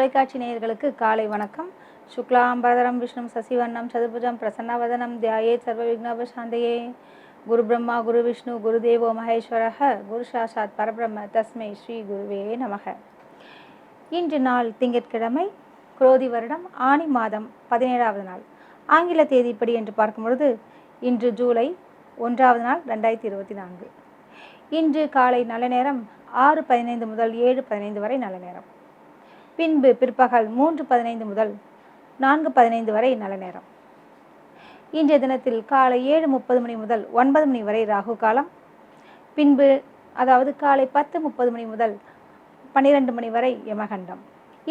தொலைக்காட்சி நேயர்களுக்கு காலை வணக்கம். சுக்லாம்பரதரம் விஷ்ணு சசிவண்ணம் சதுர்புஜம் பிரசன்னவதனம் தியாயே சர்வ விக்னோபசாந்தையே குரு பிரம்மா குரு விஷ்ணு குரு தேவோ மகேஸ்வரக குரு சாஷாத் பரபிரம்ம தஸ்மை ஸ்ரீ குருவே நமக. இன்று நாள் திங்கட்கிழமை குரோதி வருடம் ஆனி மாதம் பதினேழாவது நாள். ஆங்கில தேதிப்படி என்று பார்க்கும் பொழுது இன்று ஜூலை ஒன்றாவது நாள் ரெண்டாயிரத்தி இருபத்தி நான்கு. இன்று காலை நல்ல நேரம் ஆறு பதினைந்து முதல் ஏழு பதினைந்து வரை நல்ல நேரம். பின்பு பிற்பகல் மூன்று பதினைந்து முதல் நான்கு பதினைந்து வரை நல்ல நேரம். இன்றைய தினத்தில் காலை ஏழு முப்பது மணி முதல் ஒன்பது மணி வரை ராகு காலம். பின்பு அதாவது காலை பத்து முப்பது மணி முதல் பன்னிரெண்டு மணி வரை யமகண்டம்.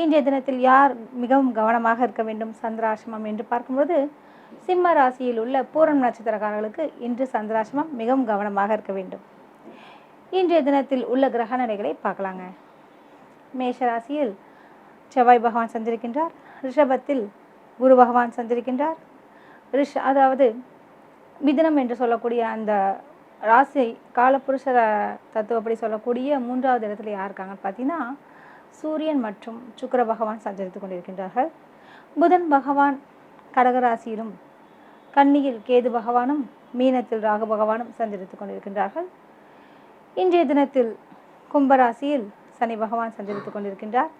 இன்றைய தினத்தில் யார் மிகவும் கவனமாக இருக்க வேண்டும்? சந்திராசிரமம் என்று பார்க்கும்போது சிம்ம ராசியில் உள்ள பூரண நட்சத்திரக்காரர்களுக்கு இன்று சந்திராசிரமம் மிகவும் கவனமாக இருக்க வேண்டும். இன்றைய தினத்தில் உள்ள கிரக நிலைகளை பார்க்கலாங்க. மேஷ ராசியில் செவ்வாய் பகவான் சந்திருக்கின்றார். ரிஷபத்தில் குரு பகவான் சந்திருக்கின்றார். ரிஷ அதாவது மிதனம் என்று சொல்லக்கூடிய அந்த ராசி காலப்புருஷ தத்துவப்படி சொல்லக்கூடிய மூன்றாவது இடத்துல யார் இருக்காங்கன்னு பார்த்தீங்கன்னா சூரியன் மற்றும் சுக்கர பகவான் சஞ்சரித்து கொண்டிருக்கின்றார்கள். புதன் பகவான் கடகராசியிலும் கன்னியில் கேது பகவானும் மீனத்தில் ராகு பகவானும் சஞ்சரித்து கொண்டிருக்கின்றார்கள். இன்றைய தினத்தில் கும்பராசியில் சனி பகவான் சஞ்சரித்து கொண்டிருக்கின்றார்.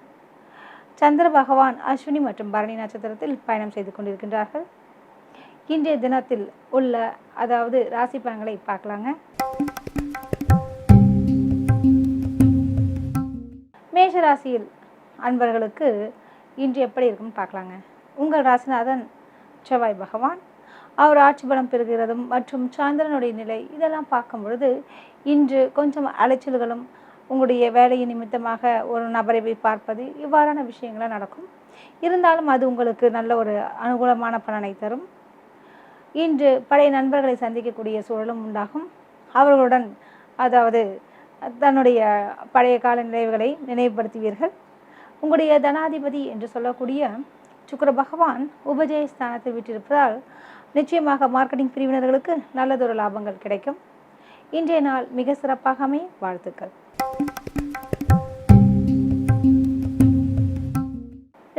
சந்திர பகவான் அஸ்வினி மற்றும் பரணி நட்சத்திரத்தில் பயணம் செய்து கொண்டிருக்கின்றார்கள். இன்றைய தினத்தில் உள்ள அதாவது ராசி பலன்களை பார்க்கலாங்க. மேஷ ராசியில் அன்பர்களுக்கு இன்று எப்படி இருக்குன்னு பார்க்கலாங்க. உங்கள் ராசிநாதன் செவ்வாய் பகவான். அவர் ஆட்சி பலம் பெறுகிறதும் மற்றும் சந்திரனுடைய நிலை இதெல்லாம் பார்க்கும் பொழுது இன்று கொஞ்சம் அலைச்சல்களும் உங்களுடைய வேலையை நிமித்தமாக ஒரு நபரை போய் பார்ப்பது இவ்வாறான விஷயங்களாக நடக்கும். இருந்தாலும் அது உங்களுக்கு நல்ல ஒரு அனுகூலமான பலனை தரும். இன்று பழைய நண்பர்களை சந்திக்கக்கூடிய சூழலும் உண்டாகும். அவர்களுடன் அதாவது தன்னுடைய பழைய கால நினைவுகளை நினைவுபடுத்துவீர்கள். உங்களுடைய தனாதிபதி என்று சொல்லக்கூடிய சுக்கர பகவான் உபஜய ஸ்தானத்தில் விட்டிருப்பதால் நிச்சயமாக மார்க்கெட்டிங் பிரிவினர்களுக்கு நல்லதொரு லாபங்கள் கிடைக்கும். இன்றைய நாள் மிக சிறப்பாகவே வாழ்த்துக்கள்.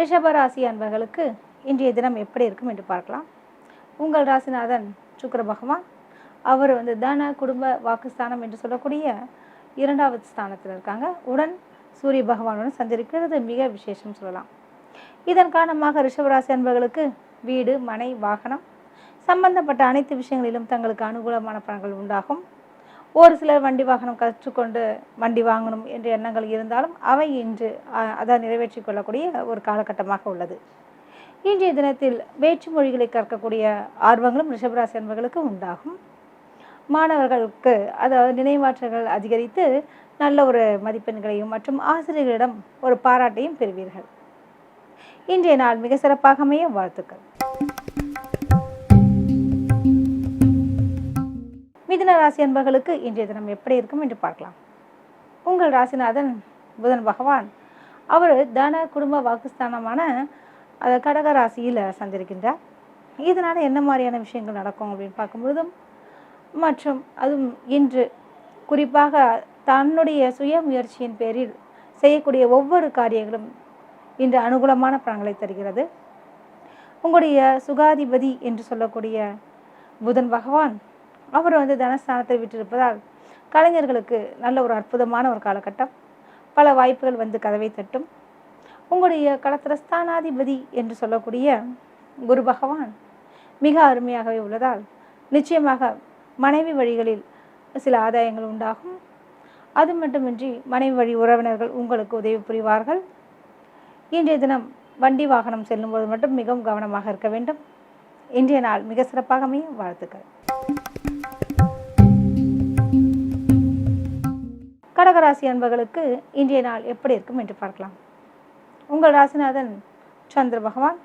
ரிஷபராசி அன்பர்களுக்கு இன்றைய தினம் எப்படி இருக்கும் என்று பார்க்கலாம். உங்கள் ராசிநாதன் சுக்கர பகவான் அவர் வந்து தன குடும்ப வாக்குஸ்தானம் என்று சொல்லக்கூடிய இரண்டாவது ஸ்தானத்தில் இருக்காங்க. உடன் சூரிய பகவானுடன் சஞ்சரிக்கிறது. மிக விசேஷம் சொல்லலாம். இதன் காரணமாக ரிஷபராசி அன்பர்களுக்கு வீடு மனை வாகனம் சம்பந்தப்பட்ட அனைத்து விஷயங்களிலும் தங்களுக்கு அனுகூலமான பலன்கள் உண்டாகும். ஒரு சிலர் வண்டி வாகனம் கற்றுக்கொண்டு வண்டி வாங்கணும் என்ற எண்ணங்கள் இருந்தாலும் அவை இன்று அதை நிறைவேற்றி கொள்ளக்கூடிய ஒரு காலகட்டமாக உள்ளது. இன்றைய தினத்தில் வேற்று மொழிகளை கற்கக்கூடிய ஆர்வங்களும் ரிஷபராசி அன்பர்களுக்கு உண்டாகும். மாணவர்களுக்கு அதாவது நினைவாற்றல்கள் அதிகரித்து நல்ல ஒரு மதிப்பெண்களையும் மற்றும் ஆசிரியர்களிடம் ஒரு பாராட்டையும் பெறுவீர்கள். இன்றைய நாள் மிக சிறப்பாக அமைய வாழ்த்துக்கள். மிதுன ராசி அன்பர்களுக்கு இன்றைய தினம் எப்படி இருக்கும் என்று பார்க்கலாம். உங்கள் ராசிநாதன் புதன் பகவான் அவர் தன குடும்ப வாக்குஸ்தானமான கடக ராசியில் சந்திருக்கின்றார். இதனால் என்ன மாதிரியான விஷயங்கள் நடக்கும் அப்படின்னு பார்க்கும்பொழுதும் மற்றும் அதுவும் இன்று குறிப்பாக தன்னுடைய சுய முயற்சியின் பேரில் செய்யக்கூடிய ஒவ்வொரு காரியங்களும் இன்று அனுகூலமான பலன்களை தருகிறது. உங்களுடைய சுகாதிபதி என்று சொல்லக்கூடிய புதன் பகவான் அவர் வந்து தனஸ்தானத்தை விட்டிருப்பதால் கலைஞர்களுக்கு நல்ல ஒரு அற்புதமான ஒரு காலகட்டம். பல வாய்ப்புகள் வந்து கதவை தட்டும். உங்களுடைய களத்திரஸ்தானாதிபதி என்று சொல்லக்கூடிய குரு பகவான் மிக அருமையாகவே உள்ளதால் நிச்சயமாக மனைவி வழிகளில் சில ஆதாயங்கள் உண்டாகும். அது மட்டுமின்றி மனைவி வழி உறவினர்கள் உங்களுக்கு உதவி புரிவார்கள். இன்றைய தினம் வண்டி வாகனம் செல்லும்போது மட்டும் மிகவும் கவனமாக இருக்க வேண்டும். இன்றைய நாள் மிக சிறப்பாக வாழ்த்துக்கள். கடகராசி அன்பர்களுக்கு இன்றைய நாள் எப்படி இருக்கும் என்று பார்க்கலாம். உங்கள் ராசிநாதன் சந்திர பகவான்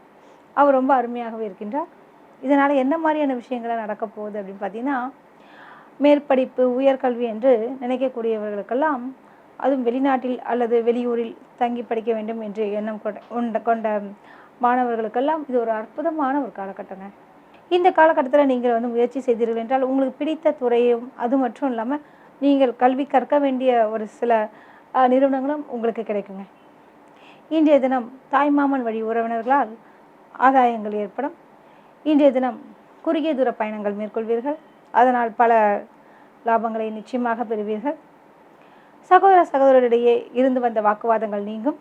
அவர் ரொம்ப அருமையாகவே இருக்கின்றார். இதனால் என்ன மாதிரியான விஷயங்கள்லாம் நடக்க போகுது அப்படின்னு பார்த்தீங்கன்னா மேற்படிப்பு உயர்கல்வி என்று நினைக்கக்கூடியவர்களுக்கெல்லாம் அதுவும் வெளிநாட்டில் அல்லது வெளியூரில் தங்கி படிக்க வேண்டும் என்று எண்ணம் கொண்ட கொண்ட கொண்ட மாணவர்களுக்கெல்லாம் இது ஒரு அற்புதமான ஒரு காலகட்டங்க. இந்த காலகட்டத்தில் நீங்கள் வந்து முயற்சி செய்தீர்கள் என்றால் உங்களுக்கு பிடித்த துறையும் அது மட்டும் இல்லாமல் நீங்கள் கல்வி கற்க வேண்டிய ஒரு சில நிறுவனங்களும் உங்களுக்கு கிடைக்குங்க. இன்றைய தினம் தாய்மாமன் வழி உறவினர்களால் ஆதாயங்கள் ஏற்படும். இன்றைய தினம் குறுகிய தூர பயணங்கள் மேற்கொள்வீர்கள். அதனால் பல லாபங்களை நிச்சயமாக பெறுவீர்கள். சகோதர சகோதரரிடையே இருந்து வந்த வாக்குவாதங்கள் நீங்கும்.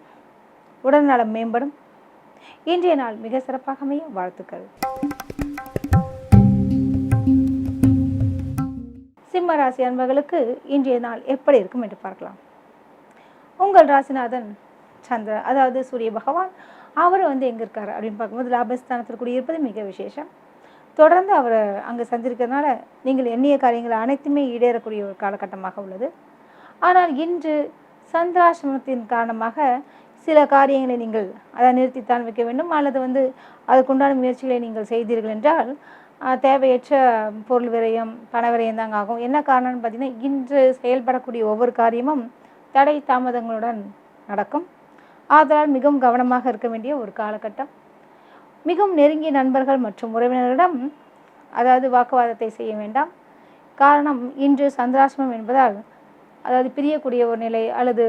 உடல்நலம் மேம்படும். இன்றைய நாள் மிக சிறப்பாக அமைய வாழ்த்துக்கள். சிம்ம ராசி அன்பர்களுக்கு இன்றைய நாள் எப்படி இருக்கும் என்று பார்க்கலாம். உங்கள் ராசிநாதன் சந்திர அதாவது சூரிய பகவான் அவர் வந்து எங்கே இருக்கார் அப்படின்னு பார்க்கும்போது லாபஸ்தானத்தில் கூடியிருப்பது மிக விசேஷம். தொடர்ந்து அவர் அங்கே சந்திருக்கிறதுனால நீங்கள் எண்ணிய காரியங்கள் அனைத்துமே ஈடேறக்கூடிய ஒரு காலகட்டமாக உள்ளது. ஆனால் இன்று சந்திராசிரமத்தின் காரணமாக சில காரியங்களை நீங்கள் அதை நிறுத்தித்தான் வைக்க வேண்டும் அல்லது வந்து அதுக்குண்டான முயற்சிகளை நீங்கள் செய்தீர்கள் என்றால் தேவையற்ற பொருள் விரயம் பண விரயம் தாங்க ஆகும். என்ன காரணம்னு பார்த்தீங்கன்னா இன்று செயல்படக்கூடிய ஒவ்வொரு காரியமும் தடை தாமதங்களுடன் நடக்கும். ஆதலால் மிகவும் கவனமாக இருக்க வேண்டிய ஒரு காலகட்டம். மிகவும் நெருங்கிய நண்பர்கள் மற்றும் உறவினர்களிடம் அதாவது வாக்குவாதத்தை செய்ய வேண்டாம். காரணம் இன்று சந்திராசிரமம் என்பதால் அதாவது பிரியக்கூடிய ஒரு நிலை அல்லது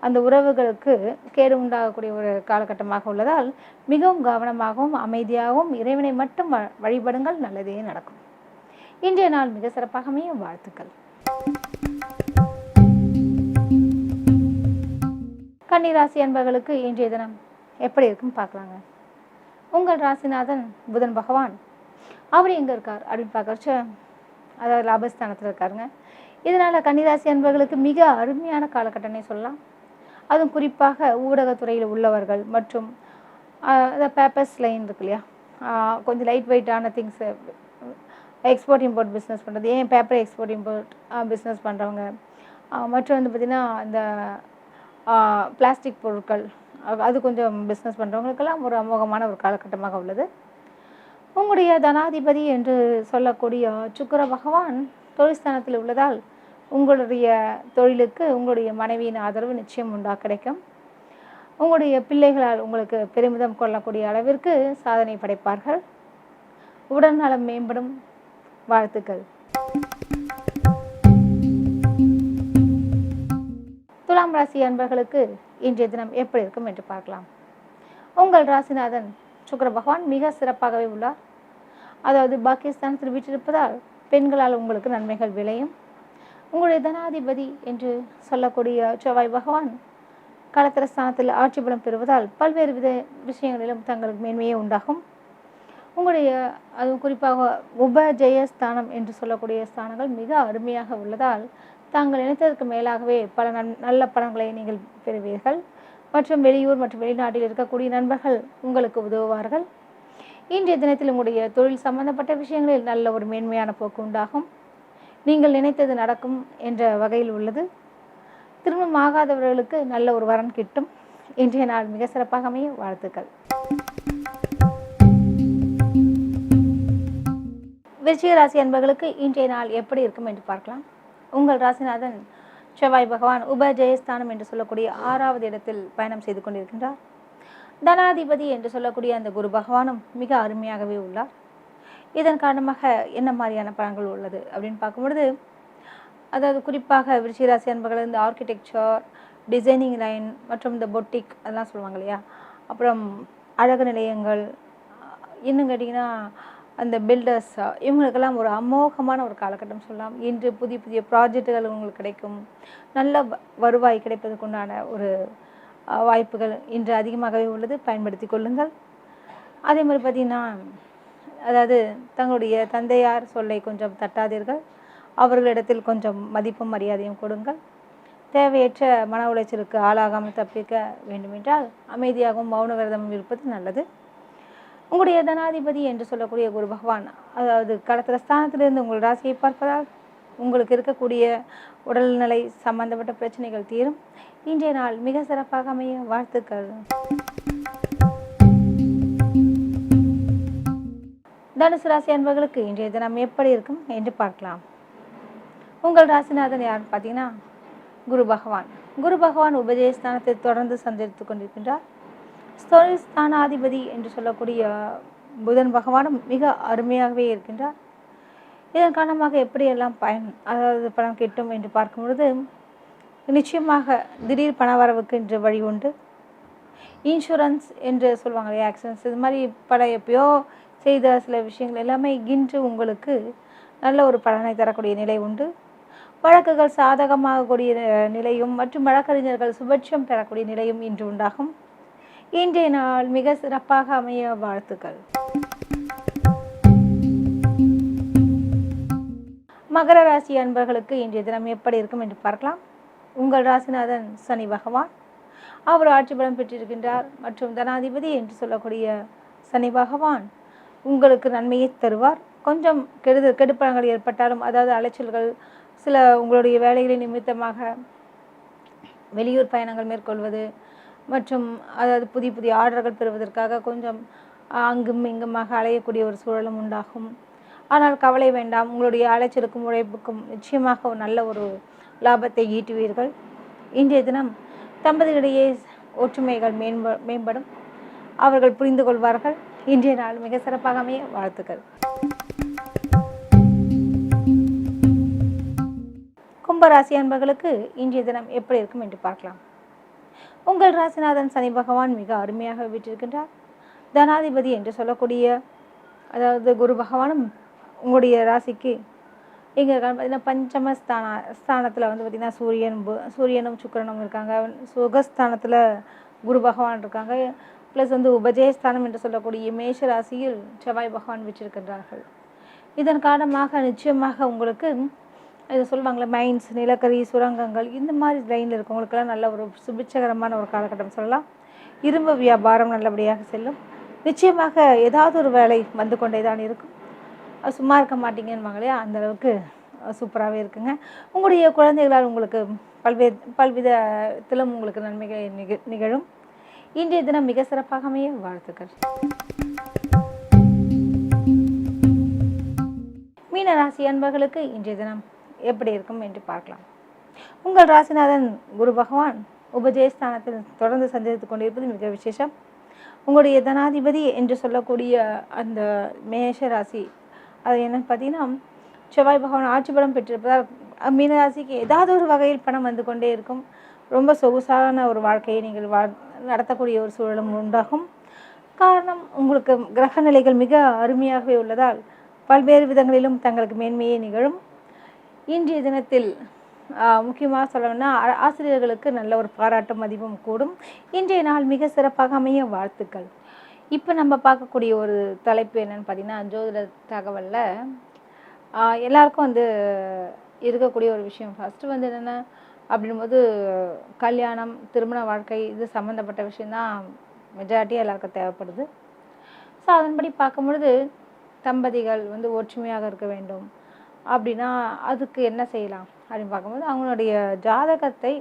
அந்த உறவுகளுக்கு கேடு உண்டாகக்கூடிய ஒரு காலகட்டமாக உள்ளதால் மிகவும் கவனமாகவும் அமைதியாகவும் இறைவனை மட்டும் வ- வழிபடுங்கள். நல்லதே நடக்கும். இன்றைய நாள் மிக சிறப்பாக அமையும். வாழ்த்துக்கள். கன்னிராசி அன்பர்களுக்கு இன்றைய தினம் எப்படி இருக்குன்னு பார்க்கலாங்க. உங்கள் ராசிநாதன் புதன் பகவான். அவர் எங்கே இருக்கார் அப்படின்னு பார்க்கறச்ச அதாவது லாபஸ்தானத்தில் இருக்காருங்க. இதனால் கன்னிராசி அன்பர்களுக்கு மிக அருமையான காலகட்டம்னே சொல்லலாம். அதுவும் குறிப்பாக ஊடகத்துறையில் உள்ளவர்கள் மற்றும் அந்த பேப்பர்ஸ் லைன் இருக்கு இல்லையா? கொஞ்சம் லைட் வெயிட்டான திங்ஸு எக்ஸ்போர்ட் இம்போர்ட் பிஸ்னஸ் பண்ணுறது ஏன் பேப்பர் எக்ஸ்போர்ட் இம்போர்ட் பிஸ்னஸ் பண்ணுறவங்க மற்றும் வந்து பார்த்திங்கன்னா இந்த பிளாஸ்டிக் பொருட்கள் அது கொஞ்சம் பிஸ்னஸ் பண்ணுறவங்களுக்கெல்லாம் ஒரு அமோகமான ஒரு காலகட்டமாக உள்ளது. உங்களுடைய தனாதிபதி என்று சொல்லக்கூடிய சுக்கிர பகவான் தொழில்ஸ்தானத்தில் உள்ளதால் உங்களுடைய தொழிலுக்கு உங்களுடைய மனைவியின் ஆதரவு நிச்சயம் உண்டா கிடைக்கும். உங்களுடைய பிள்ளைகளால் உங்களுக்கு பெருமிதம் கொள்ளக்கூடிய அளவிற்கு சாதனை படைப்பார்கள். உடல் நலம் மேம்படும். வாழ்த்துக்கள். துலாம் ராசி அன்பர்களுக்கு இன்றைய தினம் எப்படி இருக்கும் என்று பார்க்கலாம். உங்கள் ராசிநாதன் சுக்கர பகவான் மிக சிறப்பாகவே உள்ளார். அதாவது பாகிஸ்தானத்தில் வீட்டிருப்பதால் பெண்களால் உங்களுக்கு நன்மைகள் விளையும். உங்களுடைய தனாதிபதி என்று சொல்லக்கூடிய செவ்வாய் பகவான் களத்திரஸ்தானத்தில் ஆட்சி பலம் பெறுவதால் பல்வேறு வித விஷயங்களிலும் தங்களுக்கு மேன்மையே உண்டாகும். உங்களுடைய அதுவும் குறிப்பாக உபஜெயஸ்தானம் என்று சொல்லக்கூடிய ஸ்தானங்கள் மிக அருமையாக உள்ளதால் தாங்கள் நினைத்ததற்கு மேலாகவே பல நன் நல்ல பலன்களை நீங்கள் பெறுவீர்கள். மற்றும் வெளியூர் மற்றும் வெளிநாட்டில் இருக்கக்கூடிய நண்பர்கள் உங்களுக்கு உதவுவார்கள். இன்றைய தினத்தில் உங்களுடைய தொழில் சம்பந்தப்பட்ட விஷயங்களில் நல்ல ஒரு மேன்மையான போக்கு உண்டாகும். நீங்கள் நினைத்தது நடக்கும் என்ற வகையில் உள்ளது. திருமணம் ஆகாதவர்களுக்கு நல்ல ஒரு வரன் கிட்டும். இன்றைய நாள் மிக சிறப்பாக அமைய வாழ்த்துக்கள். விருச்சிக ராசி அன்பர்களுக்கு இன்றைய நாள் எப்படி இருக்கும் என்று பார்க்கலாம். உங்கள் ராசிநாதன் செவ்வாய் பகவான் உபஜெயஸ்தானம் என்று சொல்லக்கூடிய ஆறாவது இடத்தில் பயணம் செய்து கொண்டிருக்கின்றார். தனாதிபதி என்று சொல்லக்கூடிய அந்த குரு பகவானும் மிக அருமையாகவே உள்ளார். இதன் காரணமாக என்ன மாதிரியான பலன்கள் உள்ளது அப்படின்னு பார்க்கும்பொழுது அதாவது குறிப்பாக விருச்சிகராசி அன்பர்கள் இந்த ஆர்கிடெக்சர் டிசைனிங் லைன் மற்றும் இந்த பொட்டிக் அதெல்லாம் சொல்லுவாங்க இல்லையா? அப்புறம் அழகு நிலையங்கள் இன்னும் கேட்டிங்கன்னா அந்த பில்டர்ஸ் இவங்களுக்கெல்லாம் ஒரு அமோகமான ஒரு காலகட்டம் சொல்லலாம். இன்று புதிய புதிய ப்ராஜெக்டுகள் உங்களுக்கு கிடைக்கும். நல்ல வ- வருவாய் கிடைப்பதற்குண்டான ஒரு வாய்ப்புகள் இன்று அதிகமாகவே உள்ளது. பயன்படுத்தி கொள்ளுங்கள். அதே மாதிரி பார்த்திங்கன்னா அதாவது தங்களுடைய தந்தையார் சொல்லை கொஞ்சம் தட்டாதீர்கள். அவர்களிடத்தில் கொஞ்சம் மதிப்பும் மரியாதையும் கொடுங்கள். தேவையற்ற மன உளைச்சலுக்கு ஆளாகாமல் தப்பிக்க வேண்டுமென்றால் அமைதியாகவும் மௌன விரதமும் இருப்பது நல்லது. உங்களுடைய தனாதிபதி என்று சொல்லக்கூடிய குரு பகவான் அதாவது கடத்திர ஸ்தானத்திலிருந்து உங்கள் ராசியை பார்ப்பதால் உங்களுக்கு இருக்கக்கூடிய உடல்நிலை சம்பந்தப்பட்ட பிரச்சனைகள் தீரும். இன்றைய நாள் மிக சிறப்பாக அமைய வாழ்த்துக்கள். தனுசு ராசி அன்பர்களுக்கு இன்றைய தினம் எப்படி இருக்கும் என்று பார்க்கலாம். உங்கள் ராசிநாதன் யாருன்னு பார்த்தீங்கன்னா குரு பகவான். குரு பகவான் உபஜயஸ்தானத்தை தொடர்ந்து சஞ்சரித்து கொண்டிருக்கின்றார். தொழில் ஸ்தானாதிபதி என்று சொல்லக்கூடிய புதன் பகவானும் மிக அருமையாகவே இருக்கின்றார். இதன் காரணமாக எப்படியெல்லாம் பயன் அதாவது பணம் கிட்டும் என்று பார்க்கும் பொழுது நிச்சயமாக திடீர் பணவரவுக்கு என்று வழி உண்டு. இன்சூரன்ஸ் என்று சொல்லுவாங்க இல்லையா ஆக்சிடென்ட்ஸ் இது மாதிரி பல எப்பயோ செய்த சில விஷயங்கள் எல்லாமே இன்று உங்களுக்கு நல்ல ஒரு பலனை தரக்கூடிய நிலை உண்டு. வழக்குகள் சாதகமாகக்கூடிய நிலையும் மற்றும் வழக்கறிஞர்கள் சுபட்சம் பெறக்கூடிய நிலையும் இன்று உண்டாகும். இன்றைய நாள் மிக சிறப்பாக அமைய வாழ்த்துக்கள். மகர ராசி அன்பர்களுக்கு இன்றைய தினம் எப்படி இருக்கும் என்று பார்க்கலாம். உங்கள் ராசிநாதன் சனி பகவான். அவர் ஆட்சி பலம் பெற்றிருக்கின்றார் மற்றும் தனாதிபதி என்று சொல்லக்கூடிய சனி பகவான். உங்களுக்கு நன்மையை தருவார். கொஞ்சம் கெடுதல் கெடுப்பலங்கள் ஏற்பட்டாலும் அதாவது அலைச்சல்கள் சில உங்களுடைய வேலைகளின் நிமித்தமாக வெளியூர் பயணங்கள் மேற்கொள்வது மற்றும் அதாவது புதிய புதிய ஆர்டர்கள் பெறுவதற்காக கொஞ்சம் அங்கும் இங்குமாக அலையக்கூடிய ஒரு சூழலும் உண்டாகும். ஆனால் கவலை வேண்டாம். உங்களுடைய அலைச்சலுக்கும் உழைப்புக்கும் நிச்சயமாக ஒரு நல்ல ஒரு லாபத்தை ஈட்டுவீர்கள். இன்றைய தினம் தம்பதிகளிடையே ஒற்றுமைகள் மேம்ப மேம்படும். அவர்கள் புரிந்து கொள்வார்கள். இன்றைய நாள் மிக சிறப்பாக அமைய வாழ்த்துக்கள். கும்பராசி அன்பர்களுக்கு இன்றைய தினம் எப்படி இருக்கும் என்று பார்க்கலாம். உங்கள் ராசிநாதன் சனி பகவான் மிக அருமையாக வீற்றிருக்கின்றார். தனாதிபதி என்று சொல்லக்கூடிய அதாவது குரு பகவானும் உங்களுடைய ராசிக்கு இங்கே பார்த்தீங்கன்னா பஞ்சம ஸ்தான ஸ்தானத்தில் வந்து பார்த்திங்கன்னா சூரியன் பு- சூரியனும் சுக்கிரனும் இருக்காங்க. சுகஸ்தானத்தில் குரு பகவான் இருக்காங்க. ப்ளஸ் வந்து உபஜயஸ்தானம் என்று சொல்லக்கூடிய மேஷ ராசியில் செவ்வாய் பகவான் வச்சிருக்கின்றார்கள் இதன் காரணமாக நிச்சயமாக உங்களுக்கு இது சொல்லுவாங்களே மைன்ஸ் நிலக்கரி சுரங்கங்கள் இந்த மாதிரி லைனில் இருக்கவங்களுக்கெல்லாம் நல்ல ஒரு சுபிட்சகரமான ஒரு காலகட்டம் சொல்லலாம். இரும்பு வியாபாரம் நல்லபடியாக செல்லும். நிச்சயமாக ஏதாவது ஒரு வேலை வந்து கொண்டே தான் இருக்கும். அது சும்மா இருக்க மாட்டீங்கன்னு அந்த அளவுக்கு சூப்பராகவே இருக்குங்க. உங்களுடைய குழந்தைகளால் உங்களுக்கு பல்வேறு பல்விதத்திலும் உங்களுக்கு நன்மைகள் நிக நிகழும். இன்றைய தினம் மிக சிறப்பாக அமைய வாழ்த்துக்கள். மீனராசி அன்பர்களுக்கு இன்றைய தினம் எப்படி இருக்கும் என்று பார்க்கலாம். உங்கள் ராசிநாதன் குரு பகவான் உபஜயஸ்தானத்தில் தொடர்ந்து சந்தித்துக் கொண்டிருப்பது மிக விசேஷம். உங்களுடைய தனாதிபதி என்று சொல்லக்கூடிய அந்த மேஷ ராசி அது என்னன்னு பார்த்தீங்கன்னா செவ்வாய் பகவான் ஆட்சி பலம் பெற்றிருப்பதால் மீனராசிக்கு ஏதாவது ஒரு வகையில் பணம் வந்து கொண்டே இருக்கும். ரொம்ப சொகுசான ஒரு வாழ்க்கையை நீங்கள் வா நடத்தக்கூடிய ஒரு சூழலும் உண்டாகும். காரணம் உங்களுக்கு கிரக நிலைகள் மிக அருமையாகவே உள்ளதால் பல்வேறு விதங்களிலும் தங்களுக்கு மேன்மையே நிகழும். இன்றைய தினத்தில் முக்கியமாக சொல்லணும்னா ஆசிரியர்களுக்கு நல்ல ஒரு பாராட்டும் மதிப்பும் கூடும். இன்றைய நாள் மிக சிறப்பாக அமைய வாழ்த்துக்கள். இப்போ நம்ம பார்க்கக்கூடிய ஒரு தலைப்பு என்னன்னு பார்த்தீங்கன்னா ஜோதிட தகவலில். எல்லாருக்கும் வந்து இருக்கக்கூடிய ஒரு விஷயம் ஃபஸ்ட்டு வந்து என்னென்னா அப்படின்போது கல்யாணம் திருமண வாழ்க்கை இது சம்மந்தப்பட்ட விஷயந்தான் மெஜாரிட்டியாக எல்லாருக்கும் தேவைப்படுது. ஸோ அதன்படி பார்க்கும்பொழுது தம்பதிகள் வந்து ஒற்றுமையாக இருக்க வேண்டும். அப்படின்னா அதுக்கு என்ன செய்யலாம்? அப்படின்னு பார்க்கும்போது அவங்களுடைய ஜாதகத்தை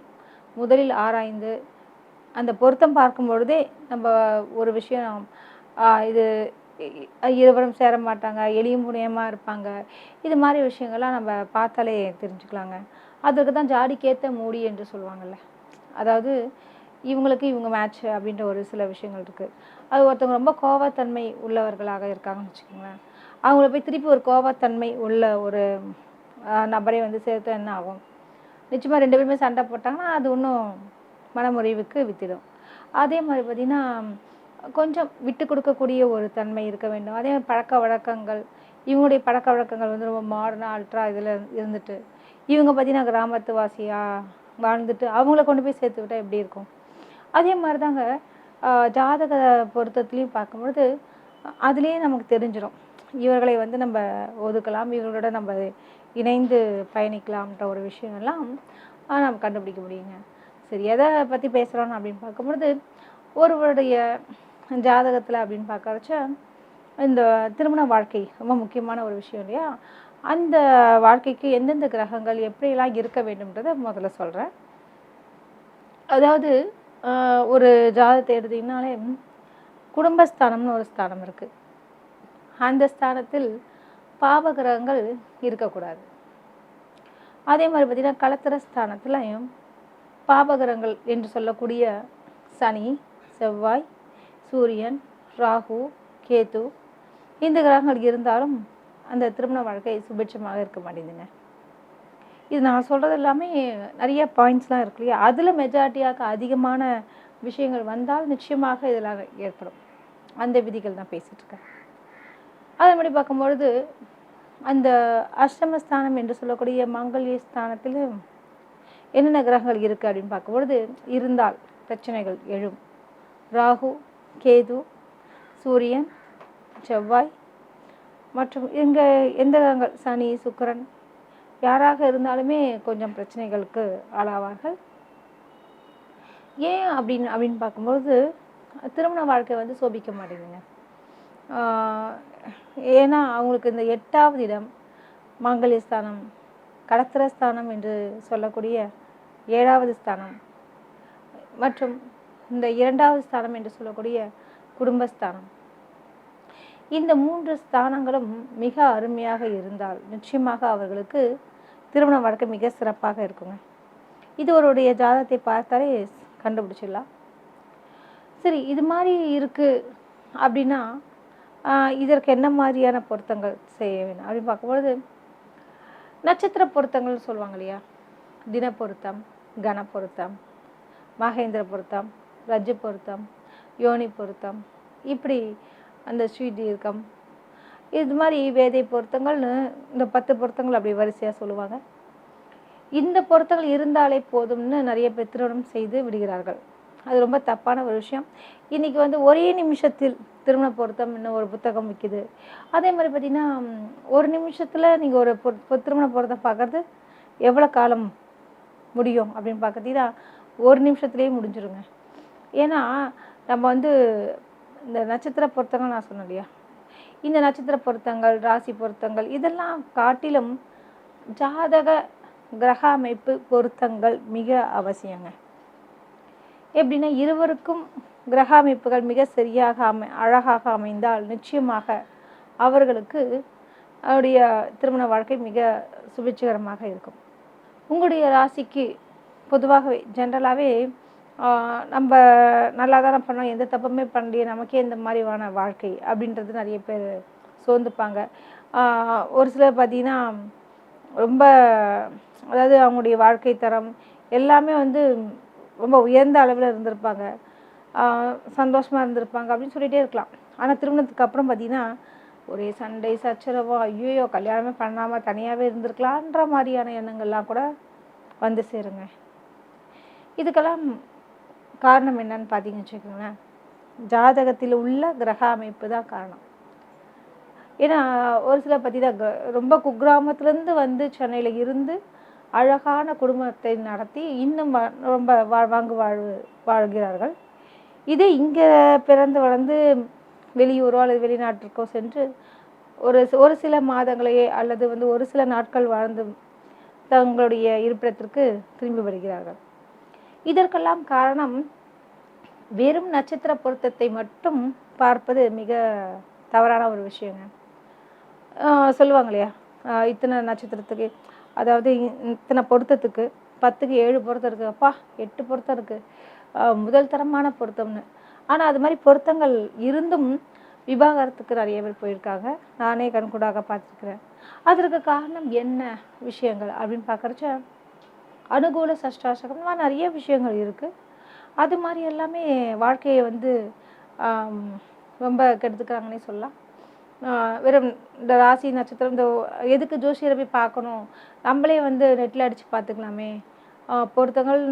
முதலில் ஆராய்ந்து அந்த பொருத்தம் பார்க்கும் பொழுதே நம்ம ஒரு விஷயம் இது இருவரும் சேர மாட்டாங்க எளியும் புனியமாக இருப்பாங்க. இது மாதிரி விஷயங்கள்லாம் நம்ம பார்த்தாலே தெரிஞ்சுக்கலாங்க. அதுக்கு தான் ஜாடிக்கேற்ற மூடி என்று சொல்லுவாங்கள்ல அதாவது இவங்களுக்கு இவங்க மேட்ச் அப்படின்ற ஒரு சில விஷயங்கள் இருக்குது அது ஒருத்தவங்க ரொம்ப கோவத்தன்மை உள்ளவர்களாக இருக்காங்கன்னு வச்சுக்கோங்களேன். அவங்கள போய் திருப்பி ஒரு கோவத்தன்மை உள்ள ஒரு நபரை வந்து சேர்த்து என்ன ஆகும்? நிச்சயமாக ரெண்டு பேருமே சண்டை போட்டாங்கன்னா அது இன்னும் மனமுறிவுக்கு வித்திடும். அதே மாதிரி பார்த்திங்கன்னா கொஞ்சம் விட்டு கொடுக்கக்கூடிய ஒரு தன்மை இருக்க வேண்டும். அதே மாதிரி பழக்க வழக்கங்கள் இவங்களுடைய பழக்க வழக்கங்கள் வந்து ரொம்ப மாடர்னாக அல்ட்ரா இதில் இருந்துட்டு இவங்க பார்த்தீங்கன்னா கிராமத்து வாசியாக வாழ்ந்துட்டு அவங்கள கொண்டு போய் சேர்த்து விட்டால் எப்படி இருக்கும்? அதே மாதிரி தாங்க ஜாதக பொருத்தத்துலேயும் பார்க்கும்பொழுது அதுலேயே நமக்கு தெரிஞ்சிடும் இவர்களை வந்து நம்ம ஒதுக்கலாம் இவர்களோட நம்ம இணைந்து பயணிக்கலாம்ன்ற ஒரு விஷயம்லாம் ஆஹ், நம்ம கண்டுபிடிக்க முடியுங்க. சரி எதை பற்றி பேசுகிறோம் அப்படின்னு பார்க்கும்பொழுது ஒருவருடைய ஜாதகத்தில் அப்படின்னு பார்க்கறச்ச இந்த திருமண வாழ்க்கை ரொம்ப முக்கியமான ஒரு விஷயம் இல்லையா? அந்த வாழ்க்கைக்கு எந்தெந்த கிரகங்கள் எப்படியெல்லாம் இருக்க வேண்டும்ன்றதை முதல்ல சொல்கிறேன் அதாவது ஒரு ஜாதகத்தை எடுத்திங்கனாலே குடும்பஸ்தானம்னு ஒரு ஸ்தானம் இருக்குது அந்த ஸ்தானத்தில் பாவகிரகங்கள் இருக்கக்கூடாது. அதே மாதிரி பார்த்திங்கன்னா கலத்திர ஸ்தானத்துலையும் பாபகிரகங்கள் என்று சொல்லக்கூடிய சனி செவ்வாய் சூரியன் ராகு கேது இந்த கிரகங்கள் இருந்தாலும் அந்த திருமண வாழ்க்கை சுபிட்சமாக இருக்க மாட்டேங்குதுங்க. இது நான் சொல்கிறது எல்லாமே நிறைய பாயிண்ட்ஸ்லாம் இருக்கு இல்லையா? அதில் மெஜாரிட்டியாக அதிகமான விஷயங்கள் வந்தால் நிச்சயமாக இதெல்லாம் ஏற்படும். அந்த விதிகள் தான் பேசிகிட்ருக்கேன் அதே மாதிரி பார்க்கும்பொழுது அந்த அஷ்டமஸ்தானம் என்று சொல்லக்கூடிய மங்கல்ய ஸ்தானத்தில் என்னென்ன கிரகங்கள் இருக்குது அப்படின்னு பார்க்கும்பொழுது இருந்தால் பிரச்சனைகள் எழும். ராகு கேது சூரியன் செவ்வாய் மற்றும் இங்கே எந்த கிரகங்கள் சனி சுக்கரன் யாராக இருந்தாலுமே கொஞ்சம் பிரச்சனைகளுக்கு ஆளாவார்கள். ஏன் அப்படின்னு அப்படின்னு பார்க்கும்போது திருமண வாழ்க்கை வந்து சோபிக்க மாட்டேங்குதுங்க. ஏன்னா அவங்களுக்கு இந்த எட்டாவது இடம் மாங்கல்ய ஸ்தானம் கடத்திர ஸ்தானம் என்று சொல்லக்கூடிய ஏழாவது ஸ்தானம் மற்றும் இந்த இரண்டாவது ஸ்தானம் என்று சொல்லக்கூடிய குடும்பஸ்தானம். இந்த மூன்று ஸ்தானங்களும் மிக அருமையாக இருந்தால் நிச்சயமாக அவர்களுக்கு திருமண வழக்கு மிக சிறப்பாக இருக்குங்க. இது ஒருடைய ஜாதகத்தை பார்த்தாலே கண்டுபிடிச்சிடலாம். சரி இது மாதிரி இருக்குது அப்படின்னா இதற்கு என்ன மாதிரியான பொருத்தங்கள் செய்ய வேணும் அப்படின்னு பார்க்கும்பொழுது நட்சத்திர பொருத்தங்கள் சொல்லுவாங்க இல்லையா? தின பொருத்தம் கன பொருத்தம் மகேந்திர பொருத்தம் ரஜ்ஜு பொருத்தம் யோனி பொருத்தம் இப்படி அந்த ஸ்வீட் தீர்க்கம் இது மாதிரி வேதை பொருத்தங்கள்னு இந்த பத்து பொருத்தங்கள் அப்படி வரிசையாக சொல்லுவாங்க. இந்த பொருத்தங்கள் இருந்தாலே போதும்னு நிறைய பேர் திருமணம் செய்து விடுகிறார்கள். அது ரொம்ப தப்பான ஒரு விஷயம். இன்னைக்கு வந்து ஒரே நிமிஷத்தில் திருமண பொருத்தம் இன்னும் ஒரு புத்தகம் விற்கிது அதே மாதிரி பார்த்திங்கன்னா ஒரு நிமிஷத்தில் நீங்கள் ஒரு பொ- திருமண பொருத்தம் பார்க்கறது எவ்வளோ காலம் முடியும் அப்படின்னு பார்க்கறதீங்கன்னா ஒரு நிமிஷத்துலேயே முடிஞ்சிருங்க. ஏன்னா நம்ம வந்து இந்த நட்சத்திர பொருத்தங்கள் நான் சொன்னேன் இல்லையா? இந்த நட்சத்திர பொருத்தங்கள் ராசி பொருத்தங்கள் இதெல்லாம் காட்டிலும் ஜாதக கிரக அமைப்பு பொருத்தங்கள் மிக அவசியங்க. எப்படின்னா இருவருக்கும் கிரக அமைப்புகள் மிக சரியாக அமை அழகாக அமைந்தால் நிச்சயமாக அவர்களுக்கு அவருடைய திருமண வாழ்க்கை மிக சுபிட்சகரமாக இருக்கும். உங்களுடைய ராசிக்கு பொதுவாகவே ஜென்ரலாகவே நம்ம நல்லா தானே பண்ணோம் எந்த தப்புமே பண்ணலையே நமக்கே இந்த மாதிரியான வாழ்க்கை அப்படின்றது நிறைய பேர் சோர்ந்துப்பாங்க. ஒரு சிலர் பார்த்திங்கன்னா ரொம்ப அதாவது அவங்களுடைய வாழ்க்கை தரம் எல்லாமே வந்து ரொம்ப உயர்ந்த அளவில் இருந்திருப்பாங்க. சந்தோஷமாக இருந்திருப்பாங்க அப்படின்னு சொல்லிகிட்டே இருக்கலாம். ஆனால் திருமணத்துக்கு அப்புறம் பார்த்தீங்கன்னா ஒரே சண்டை சச்சரவோ ஐயோயோ கல்யாணமே பண்ணாமல் தனியாகவே இருந்திருக்கலான்ற மாதிரியான எண்ணங்கள்லாம் கூட வந்து சேருங்க. இதுக்கெல்லாம் காரணம் என்னன்னு பார்த்தீங்கன்னு வச்சுக்கோங்களேன். ஜாதகத்தில் உள்ள கிரக அமைப்பு தான் காரணம். ஏன்னா ஒரு சில பார்த்தீங்கன்னா ரொம்ப குக்கிராமத்துலேருந்து வந்து சென்னையில் இருந்து அழகான குடும்பத்தை நடத்தி இன்னும் ரொம்ப வாங்கு வாழ்வு வாழ்கிறார்கள். இதே இங்கே பிறந்து வளர்ந்து வெளியூரோ அல்லது வெளிநாட்டிற்கோ சென்று ஒரு ஒரு சில மாதங்களையே அல்லது வந்து ஒரு சில நாட்கள் வாழ்ந்து தங்களுடைய இருப்பிடத்திற்கு திரும்பி வருகிறார்கள். இதற்கெல்லாம் காரணம் வெறும் நட்சத்திர பொருத்தத்தை மட்டும் பார்ப்பது மிக தவறான ஒரு விஷயங்க. சொல்லுவாங்க இல்லையா? இத்தனை நட்சத்திரத்துக்கு அதாவது இ- இத்தனை பொருத்தத்துக்கு பத்துக்கு ஏழு பொருத்தம் இருக்குது அப்பா எட்டு பொருத்தம் இருக்குது முதல் தரமான பொருத்தம்னு. ஆனால் அது மாதிரி பொருத்தங்கள் இருந்தும் விவாகரத்துக்கு நிறைய பேர் போயிருக்காங்க. நானே கண்கூடாக பார்த்துருக்குறேன். அதற்கு காரணம் என்ன விஷயங்கள் அப்படின்னு பார்க்குறச்ச அனுகூல சஷ்டாசகம் இந்த மாதிரி நிறைய விஷயங்கள் இருக்குது அது மாதிரி எல்லாமே வாழ்க்கையை வந்து ரொம்ப கெடுத்துக்கிறாங்கன்னே சொல்லலாம். வெறும் இந்த ராசி நட்சத்திரம் இந்த எதுக்கு ஜோசியரை போய் பார்க்கணும்? நம்மளே வந்து நெட்டில் அடித்து பார்த்துக்கலாமே. பொருத்தங்கள்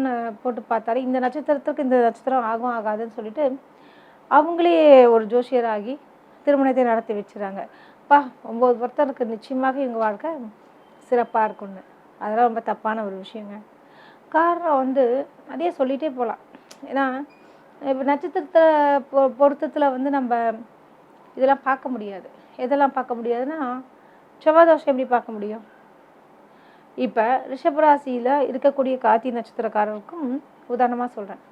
போட்டு பார்த்தாலே இந்த நட்சத்திரத்துக்கு இந்த நட்சத்திரம் ஆகும் ஆகாதுன்னு சொல்லிட்டு அவங்களே ஒரு ஜோசியராகி திருமணத்தை நடத்தி வச்சுறாங்க. பா ஒம்பது பொருத்தருக்கு நிச்சயமாக இவங்க வாழ்க்கை சிறப்பாக இருக்கும்னு. அதெல்லாம் ரொம்ப தப்பான ஒரு விஷயங்க. காரணம் வந்து நிறைய சொல்லிகிட்டே போகலாம் ஏன்னா இப்போ நட்சத்திரத்தை பொ பொருத்தத்தில் வந்து நம்ம இதெல்லாம் பார்க்க முடியாது. எதெல்லாம் பார்க்க முடியாதுன்னா செவ்வாய் தோஷம் எப்படி பார்க்க முடியும்? இப்போ ரிஷபராசியில் இருக்கக்கூடிய கார்த்தி நட்சத்திரக்காரருக்கும் உதாரணமாக சொல்கிறேன்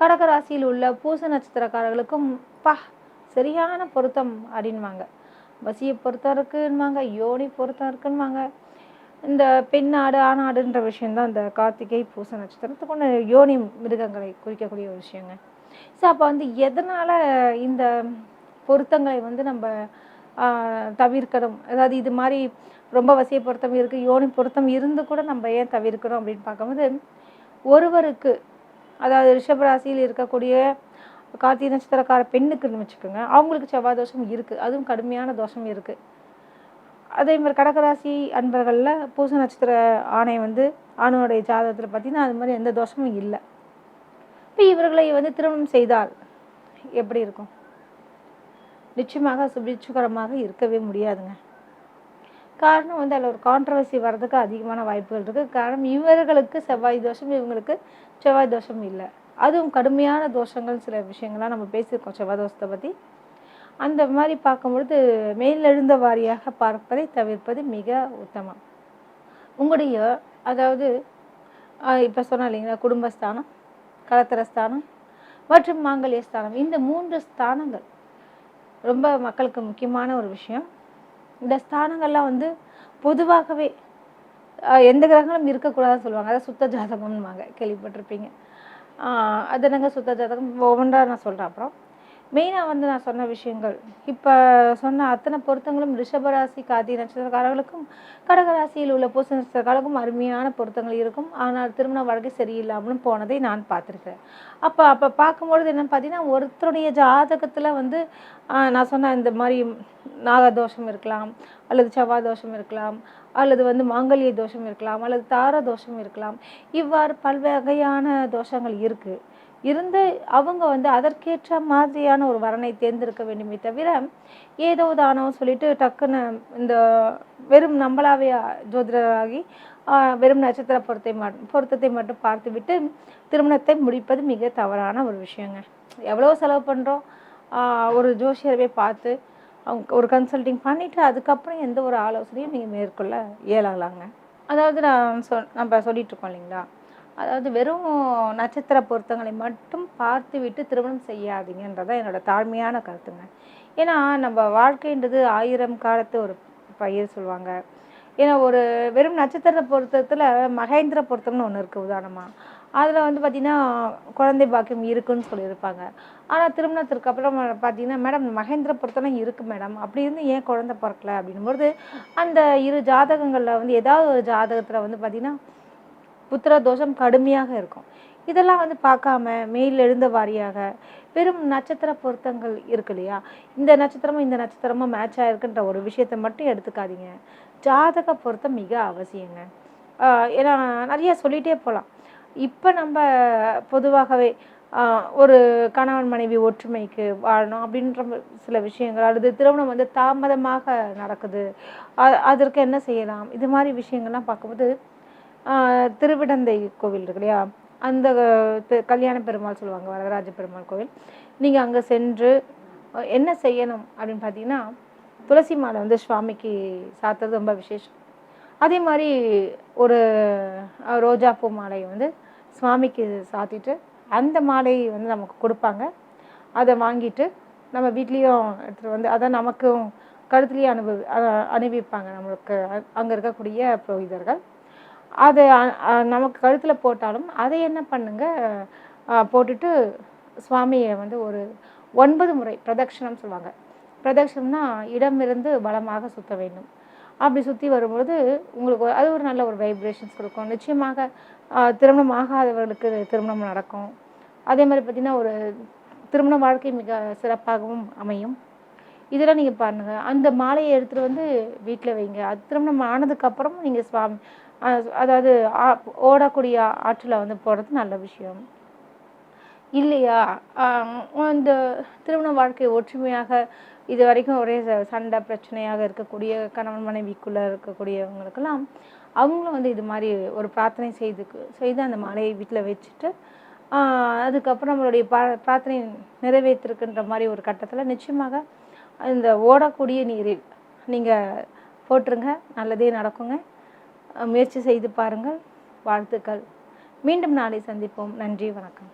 கடக ராசியில் உள்ள பூச நட்சத்திரக்காரர்களுக்கும் பா சரியான பொருத்தம் அப்படின்வாங்க வசிய பொருத்தம் இருக்குன்னுவாங்க யோனி பொருத்தம் இருக்குன்னுவாங்க. இந்த பெண்ணாடு ஆணாடுன்ற விஷயம்தான் இந்த கார்த்திகை பூச நட்சத்திரத்துக்கு ஒன்று யோனி மிருகங்களை குறிக்கக்கூடிய ஒரு விஷயங்க. ஸோ அப்போ வந்து எதனால் இந்த பொருத்தங்களை வந்து நம்ம தவிர்க்கணும்? அதாவது இது மாதிரி ரொம்ப வசிய பொருத்தம் இருக்குது யோனி பொருத்தம் இருந்து கூட நம்ம ஏன் தவிர்க்கணும் அப்படின்னு பார்க்கும்போது ஒருவருக்கு அதாவது ரிஷபராசியில் இருக்கக்கூடிய கார்த்திகை நட்சத்திரக்கார பெண்ணுக்குன்னு வச்சுக்கோங்க அவங்களுக்கு செவ்வாய் தோஷம் இருக்குது அதுவும் கடுமையான தோஷம் இருக்குது அதே மாதிரி கடகராசி அன்பர்களில் பூச நட்சத்திர ஆணை வந்து ஆணுடைய ஜாதகத்தில் பார்த்தீங்கன்னா அது மாதிரி எந்த தோஷமும் இல்லை. இப்போ இவர்களை வந்து திருமணம் செய்தால் எப்படி இருக்கும்? நிச்சயமாக சுபிச்சுகரமாக இருக்கவே முடியாதுங்க. காரணம் வந்து அதில் ஒரு கான்ட்ரவர்சி வர்றதுக்கு அதிகமான வாய்ப்புகள் இருக்குது காரணம் இவர்களுக்கு செவ்வாய் தோஷம் இவங்களுக்கு செவ்வாய் தோஷம் இல்லை. அதுவும் கடுமையான தோஷங்கள் சில விஷயங்கள்லாம் நம்ம பேசியிருக்கோம் செவ்வாய் தோஷத்தை பற்றி அந்த மாதிரி பார்க்கும்பொழுது மேலெழுந்த வாரியாக பார்ப்பதை தவிர்ப்பது மிக உத்தமம். உங்களுடைய அதாவது இப்போ சொன்ன இல்லைங்களா குடும்பஸ்தானம் கலத்திரஸ்தானம் மற்றும் மாங்கல்ய ஸ்தானம் இந்த மூன்று ஸ்தானங்கள் ரொம்ப மக்களுக்கு முக்கியமான ஒரு விஷயம். இந்த ஸ்தானங்கள்லாம் வந்து பொதுவாகவே எந்த கிரகங்களும் இருக்கக்கூடாதுன்னு சொல்லுவாங்க. அதாவது சுத்த ஜாதகம்னுவாங்க கேள்விப்பட்டிருப்பீங்க. அது நாங்கள் சுத்த ஜாதகம்? ஒவ்வொன்றா நான் சொல்கிறேன் அப்புறம். மெயினாக வந்து நான் சொன்ன விஷயங்கள். இப்போ சொன்ன அத்தனை பொருத்தங்களும் ரிஷபராசி காதி நட்சத்திரக்காரர்களுக்கும் கடகராசியில் உள்ள பூச நட்சத்திரக்காரர்களுக்கும் அருமையான பொருத்தங்கள் இருக்கும். ஆனால் திருமண வாழ்க்கை சரியில்லாமலும் போனதை நான் பார்த்துருக்கேன் அப்போ அப்போ பார்க்கும்பொழுது என்னென்னு பார்த்தீங்கன்னா ஒருத்தருடைய ஜாதகத்தில் வந்து நான் சொன்ன இந்த மாதிரி நாகதோஷம் இருக்கலாம் அல்லது செவ்வாய் தோஷம் இருக்கலாம் அல்லது வந்து மாங்கல்ய தோஷம் இருக்கலாம் அல்லது தார தோஷம் இருக்கலாம். இவ்வாறு பல்வகையான தோஷங்கள் இருக்குது இருந்து அவங்க வந்து அதற்கேற்ற மாதிரியான ஒரு வரனை தேர்ந்தெடுக்க வேண்டுமே தவிர ஏதோ தானோ சொல்லிட்டு டக்குன்னு இந்த வெறும் நம்மளாவே ஜோதிடராகி வெறும் நட்சத்திர பொருத்தை மட்டும் பொருத்தத்தை மட்டும் பார்த்து விட்டு திருமணத்தை முடிப்பது மிக தவறான ஒரு விஷயங்க. எவ்வளோ செலவு பண்ணுறோம் ஒரு ஜோசியரவே பார்த்து அவங்க ஒரு கன்சல்டிங் பண்ணிவிட்டு அதுக்கப்புறம் எந்த ஒரு ஆலோசனையும் நீங்கள் மேற்கொள்ள இயலாங்களாங்க அதாவது நான் சொ நம்ம சொல்லிகிட்ருக்கோம் இல்லைங்களா? அதாவது வெறும் நட்சத்திர பொருத்தங்களை மட்டும் பார்த்து விட்டு திருமணம் செய்யாதீங்கன்றதான் என்னோட தாழ்மையான கருத்துங்க. ஏன்னா நம்ம வாழ்க்கைன்றது ஆயிரம் காலத்து ஒரு பயிர் சொல்லுவாங்க. ஏன்னா ஒரு வெறும் நட்சத்திர பொருத்தத்தில் மகேந்திர பொருத்தம்னு ஒன்று இருக்குது உதாரணமாக அதில் வந்து பார்த்திங்கன்னா குழந்தை பாக்கியம் இருக்குன்னு சொல்லியிருப்பாங்க. ஆனால் திருமணத்திற்கு அப்புறம் பார்த்தீங்கன்னா மேடம் மகேந்திர பொருத்தம் இருக்குது மேடம். அப்படி இருந்து ஏன் குழந்தை பிறக்கல? அப்படின்னும்போது அந்த இரு ஜாதகங்களில் வந்து ஏதாவது ஒரு ஜாதகத்தில் வந்து பார்த்திங்கன்னா புத்திர தோஷம் கடுமையாக இருக்கும். இதெல்லாம் வந்து பார்க்காம மேல் எழுந்த வாரியாக வெறும் நட்சத்திர பொருத்தங்கள் இருக்கு இல்லையா? இந்த நட்சத்திரமும் இந்த நட்சத்திரமும் மேட்ச் ஆயிருக்குன்ற ஒரு விஷயத்தை மட்டும் எடுத்துக்காதீங்க. ஜாதக பொருத்தம் மிக அவசியங்க. ஏன்னா நிறைய சொல்லிகிட்டே போகலாம் இப்போ நம்ம பொதுவாகவே ஒரு கணவன் மனைவி ஒற்றுமைக்கு வாழணும் அப்படின்ற சில விஷயங்கள் அல்லது திருமணம் வந்து தாமதமாக நடக்குது அதற்கு என்ன செய்யலாம்? இது மாதிரி விஷயங்கள்லாம் பார்க்கும்போது திருவிடந்தை கோவில் இருக்கு இல்லையா? அந்த கல்யாண பெருமாள் சொல்லுவாங்க வரதராஜ பெருமாள் கோவில். நீங்கள் அங்கே சென்று என்ன செய்யணும் அப்படின்னு பார்த்தீங்கன்னா துளசி மாலை வந்து சுவாமிக்கு சாத்துறது ரொம்ப விசேஷம். அதே மாதிரி ஒரு ரோஜா பூ மாலையை வந்து சுவாமிக்கு சாத்திட்டு அந்த மாலை வந்து நமக்கு கொடுப்பாங்க. அதை வாங்கிட்டு நம்ம வீட்லேயும் எடுத்துகிட்டு வந்து அதை நமக்கும் கழுத்துலேயே அனுபவி அனுபவிப்பாங்க நம்மளுக்கு. அங்கே இருக்கக்கூடிய புரோகிதர்கள். அதை நமக்கு கழுத்தில் போட்டாலும் அதை என்ன பண்ணுங்க? போட்டுட்டு சுவாமியை வந்து ஒரு ஒன்பது முறை பிரதட்சிணம் சொல்லுவாங்க. பிரதட்சணம்னா இடமிருந்து பலமாக சுற்ற வேண்டும். அப்படி சுற்றி வரும்பொழுது உங்களுக்கு அது ஒரு நல்ல ஒரு வைப்ரேஷன்ஸ் கொடுக்கும். நிச்சயமாக திருமணம் ஆகாதவர்களுக்கு திருமணம் நடக்கும். அதே மாதிரி பார்த்திங்கன்னா ஒரு திருமண வாழ்க்கை மிக சிறப்பாகவும் அமையும். இதெல்லாம் நீங்கள் பாருங்கள் அந்த மாலையை எடுத்துகிட்டு வந்து வீட்டில் வைங்க. அது திருமணம் ஆனதுக்கப்புறம் நீங்கள் சுவாமி அதாவது ஓடக்கூடிய ஆற்றில் வந்து போடுறது நல்ல விஷயம். இல்லையா? இந்த திருமண வாழ்க்கை ஒற்றுமையாக இது வரைக்கும் ஒரே சண்டை பிரச்சனையாக இருக்கக்கூடிய கணவன் மனைவிக்குள்ளே இருக்கக்கூடியவங்களுக்கெல்லாம் அவங்களும் வந்து இது மாதிரி ஒரு பிரார்த்தனை செய்து செய்து அந்த மலையை வீட்டில் வச்சுட்டு அதுக்கப்புறம் நம்மளுடைய பா பிரார்த்தனை நிறைவேற்றிருக்குன்ற மாதிரி ஒரு கட்டத்தில் நிச்சயமாக இந்த ஓடக்கூடிய நீரில் நீங்கள் போட்டுருங்க. நல்லதே நடக்குங்க. முயற்சி செய்து பாருங்கள். வாழ்த்துக்கள். மீண்டும் நாளை சந்திப்போம். நன்றி வணக்கம்.